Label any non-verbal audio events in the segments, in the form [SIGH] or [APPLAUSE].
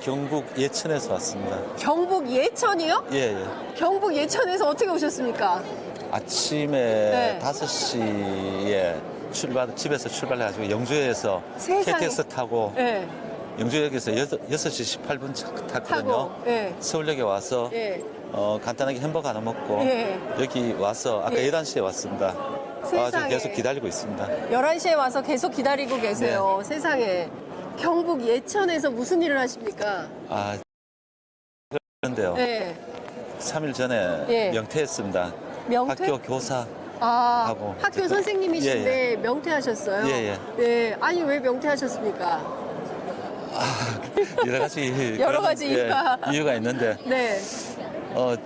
경북 예천에서 왔습니다. 경북 예천이요? 예, 예. 경북 예천에서 어떻게 오셨습니까? 아침에 네. 5시에 출발, 집에서 출발해가지고 영주에서 세상에. KTX 타고 예. 영주역에서 6, 시 18분 탔거든요. 타고. 예. 서울역에 와서 예. 어, 간단하게 햄버거 하나 먹고 예. 여기 와서 아까 예. 11시에 왔습니다. 세상에. 와서 계속 기다리고 있습니다. 11시에 와서 계속 기다리고 계세요. 네. 세상에. 경북 예천에서 무슨 일을 하십니까? 아, 그런데요. 예. 3일 전에 예. 명퇴했습니다. 명퇴? 학교 교사. 아, 하고 학교 선생님이신데 명퇴하셨어요? 예, 예. 네. 아니, 왜 명퇴하셨습니까? 여러 가지 [LAUGHS] 여러 가지 예, 이유가. 이유가 있는데 네. 어,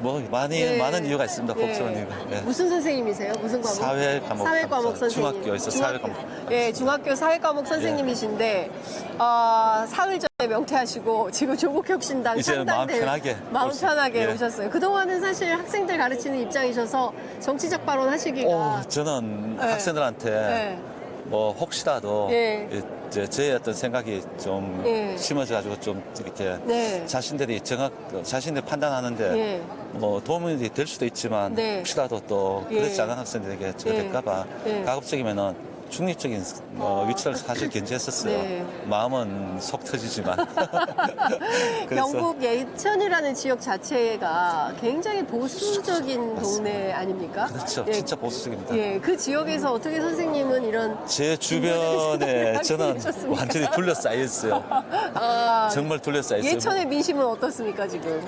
뭐 많이 예. 많은 이유가 있습니다. 예. 복잡한 이유가. 예. 무슨 선생님이세요? 무슨 과목? 사회 과목 사회 과목. 선생님. 중학교에서 사회 과목. 예, 중학교 사회 과목 선생님이신데 아, 사흘 전에 명퇴하시고 지금 조국혁신당 이제 마음 편하게 마음 편하게 예. 오셨어요. 그 동안은 사실 학생들 가르치는 입장이셔서 정치적 발언 하시기가 어, 저는 예. 학생들한테 예. 뭐 혹시라도 예. 이제 저의 어떤 생각이 좀 예. 심어져가지고 좀 이렇게 네. 자신들이 정확 자신들 판단하는데 예. 뭐 도움이 될 수도 있지만 네. 혹시라도 또 예. 그렇지 않은 학생들에게 제가 예. 될까봐 예. 가급적이면은 중립적인 어, 위치를 사실 견지했었어요. 네. 마음은 속 터지지만. [LAUGHS] 그래서 경북 예천이라는 지역 자체가 굉장히 보수적인 동네 아닙니까? 그렇죠. 예. 진짜 보수적입니다. 예, 그 지역에서 어떻게 선생님은 이런 제 주변에 [LAUGHS] 저는? 완전히 둘러싸여 있어요. [LAUGHS] 아, 정말 둘러싸여 있어요. 예천의 민심은 어떻습니까 지금?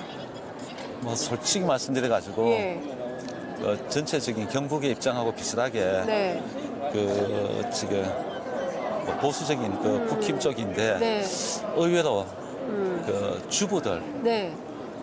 뭐 솔직히 말씀드려가지고 예, 어, 전체적인 경북의 입장하고 비슷하게 네, 그 지금 뭐 보수적인 그 국힘 쪽인데 음. 네, 의외로 음, 그 주부들 네,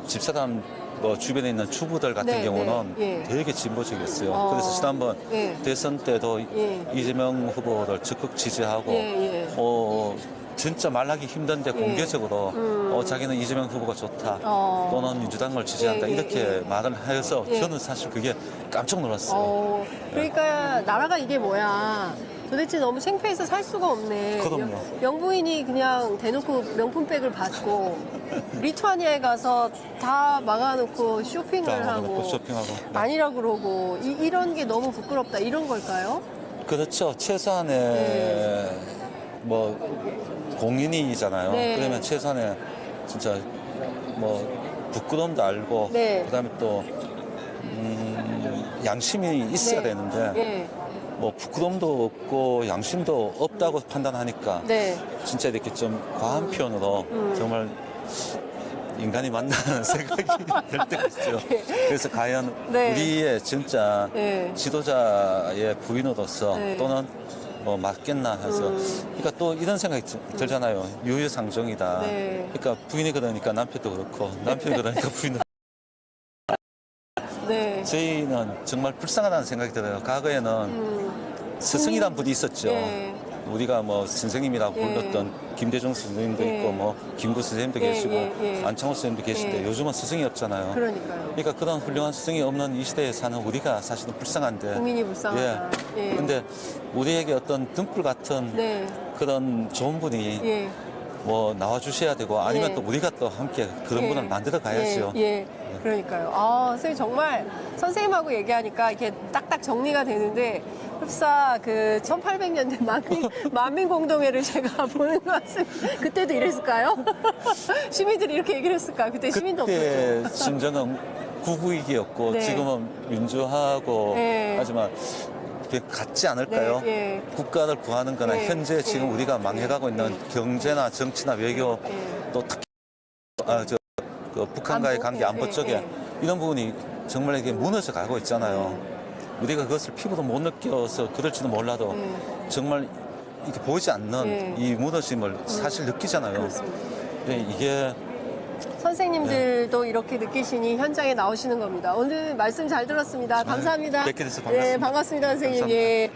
집사람 뭐 주변에 있는 주부들 같은 네, 경우는 네, 예. 되게 진보적이었어요. 어, 그래서 지난번 예. 대선 때도 예. 이재명 후보를 적극 지지하고 예, 예. 어 진짜 말하기 힘든데 예. 공개적으로 음. 어 자기는 이재명 후보가 좋다 어. 또는 민주당을 지지한다 예, 예, 이렇게 예. 말을 하여서 예. 저는 사실 그게 깜짝 놀랐어요. 어, 그러니까 나라가 이게 뭐야? 도대체 너무 창피해서 살 수가 없네. 그럼요. 영- 영부인이 그냥 대놓고 명품백을 받고 [LAUGHS] 리투아니아에 가서 다 막아놓고 쇼핑을 다 하고 막아놓고 쇼핑하고. 네. 아니라 그러고 이, 이런 게 너무 부끄럽다 이런 걸까요? 그렇죠. 최소한의 네. 뭐 공인이잖아요. 네. 그러면 최소한의 진짜 뭐 부끄러움도 알고 네. 그다음에 또 음, 양심이 있어야 네. 되는데 예, 뭐 부끄러움도 없고 양심도 없다고 판단하니까 네. 진짜 이렇게 좀 과한 표현으로 음. 정말 인간이 맞나는 [LAUGHS] 생각이 들 때가 있어요. [LAUGHS] 그래서 과연 네. 우리의 진짜 네. 지도자의 부인으로서 네. 또는 뭐 맞겠나 해서 음. 그러니까 또 이런 생각이 들- 들잖아요. 유유상종이다. 네. 그러니까 부인이 그러니까 남편도 그렇고 남편이 그러니까 부인도 네. 저희는 정말 불쌍하다는 생각이 들어요. 과거에는 음, 스승이란 분이 있었죠. 예. 우리가 뭐 선생님이라고 예. 불렀던 김대중 선생님도 예. 있고 뭐 김구 선생님도 예, 계시고 예, 예. 안창호 선생님도 계신데 예. 요즘은 스승이 없잖아요. 그러니까요. 그러니까 그런 훌륭한 스승이 없는 이 시대에 사는 우리가 사실은 불쌍한데. 국민이 불쌍하다. 예. 예. 근데 우리에게 어떤 등불 같은 네. 그런 좋은 분이 예. 뭐 나와 주셔야 되고 아니면 예. 또 우리가 또 함께 그런 예. 분을 만들어 가야죠. 예, 예. 그러니까요. 아, 선생님 정말 선생님하고 얘기하니까 이렇게 딱딱 정리가 되는데 흡사 그 1800년대 [LAUGHS] 만민, 만민 공동회를 제가 [LAUGHS] 보는 것 같습니다. 그때도 이랬을까요? [LAUGHS] 시민들이 이렇게 얘기를 했을까요? 그때 시민도 그때 없었죠. 심정은 구구이기였고 네. 지금은 민주화하고 예. 하지만 같지 않을까요? 네, 예. 국가를 구하는 거나 예. 현재 지금 예. 우리가 망해가고 있는 예. 경제나 정치나 외교 예. 또 특히 아, 저, 그 북한과의? 관계 예, 안보 예, 쪽에 예. 이런 부분이 정말 이게 무너져 가고 있잖아요. 우리가 그것을 피부로 못 느껴서 그럴지도 몰라도 예. 정말 이렇게 보이지 않는 예. 이 무너짐을 사실 느끼잖아요. 근데 이게 선생님들도 이렇게 느끼시니 현장에 나오시는 겁니다. 오늘 말씀 잘 들었습니다. 감사합니다. 뵙게 돼서 반갑습니다. 네, 반갑습니다, 선생님. 예.